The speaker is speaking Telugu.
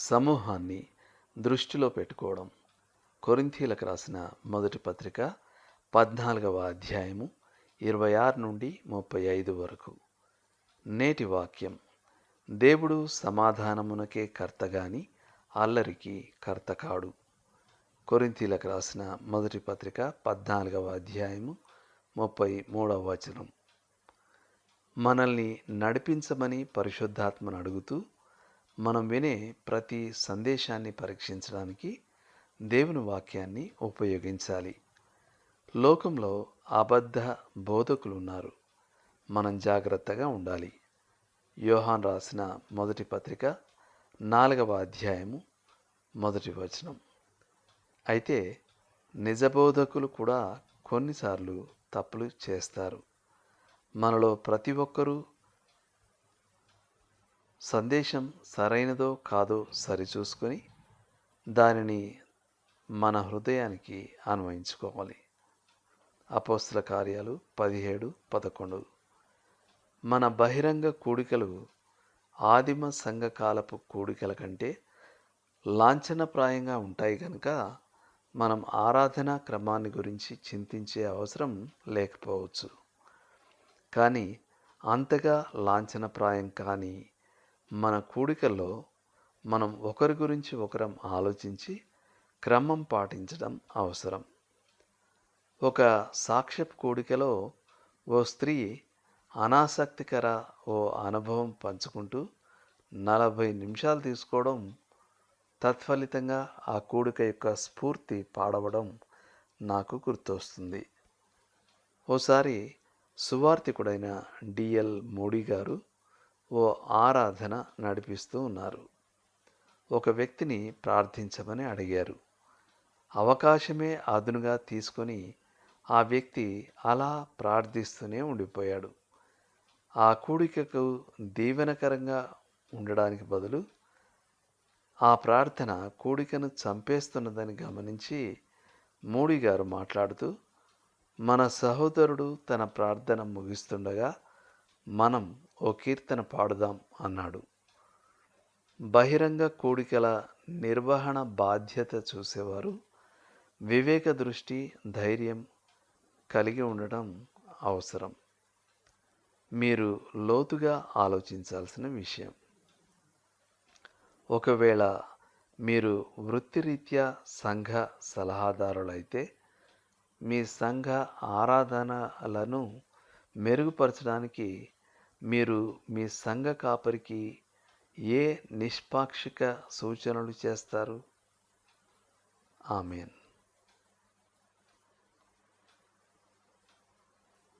సమూహాన్ని దృష్టిలో పెట్టుకోవడం. కొరింథీలకు రాసిన మొదటి పత్రిక పద్నాలుగవ అధ్యాయము ఇరవై ఆరు నుండి ముప్పై ఐదు వరకు. నేటి వాక్యం. దేవుడు సమాధానమునకే కర్త గాని అల్లరికి కర్త కాడు కొరింతీలకు రాసిన మొదటి పత్రిక పద్నాలుగవ అధ్యాయము ముప్పై మూడవ వచనం. మనల్ని నడిపించమని పరిశుద్ధాత్మను అడుగుతూ మనం వినే ప్రతి సందేశాన్ని పరీక్షించడానికి దేవుని వాక్యాన్ని ఉపయోగించాలి. లోకంలో అబద్ధ బోధకులు ఉన్నారు మనం జాగ్రత్తగా ఉండాలి. యోహాన్ రాసిన మొదటి పత్రిక నాలుగవ అధ్యాయము మొదటి వచనం. అయితే నిజబోధకులు కూడా కొన్నిసార్లు తప్పులు చేస్తారు. మనలో ప్రతి ఒక్కరూ సందేశం సరైనదో కాదో సరిచూసుకొని దానిని మన హృదయానికి అన్వయించుకోవాలి. అపోస్తుల కార్యాలు పదిహేడు పదకొండు. మన బహిరంగ కూడికలు ఆదిమ సంఘకాలపు కూడికల కంటే లాంఛనప్రాయంగా ఉంటాయి కనుక మనం ఆరాధనా క్రమాన్ని గురించి చింతించే అవసరం లేకపోవచ్చు. కానీ అంతగా లాంఛనప్రాయం కానీ మన కూడికల్లో మనం ఒకరి గురించి ఒకరం ఆలోచించి క్రమం పాటించడం అవసరం. ఒక సాక్ష్యపు కూడికలో ఓ స్త్రీ అనాసక్తికర ఓ అనుభవం పంచుకుంటూ నలభై నిమిషాలు తీసుకోవడం తత్ఫలితంగా ఆ కూడిక యొక్క స్ఫూర్తి పాడవడం నాకు గుర్తొస్తుంది. ఓసారి సువార్థికుడైన డిఎల్ మోడీ గారు ఓ ఆరాధన నడిపిస్తూ ఉన్నారు. ఒక వ్యక్తిని ప్రార్థించమని అడిగారు. అవకాశమే అదునుగా తీసుకొని ఆ వ్యక్తి అలా ప్రార్థిస్తూనే ఉండిపోయాడు. ఆ కూడికకు దీవెనకరంగా ఉండడానికి బదులు ఆ ప్రార్థన కూడికను చంపేస్తున్నదని గమనించి మోడీ గారు మాట్లాడుతూ మన సహోదరుడు తన ప్రార్థన ముగిస్తుండగా మనం ఓ కీర్తన పాడుదాం అన్నాడు. బహిరంగ కూడికల నిర్వహణ బాధ్యత చూసేవారు. వివేక దృష్టి ధైర్యం కలిగి ఉండటం అవసరం. మీరు లోతుగా ఆలోచించాల్సిన విషయం. ఒకవేళ మీరు వృత్తిరీత్యా సంఘ సలహాదారులైతే మీ సంఘ ఆరాధనలను మెరుగుపరచడానికి మీరు మీ సంఘ కాపరికి ఏ నిష్పాక్షిక సూచనలు చేస్తారు? ఆమెన్.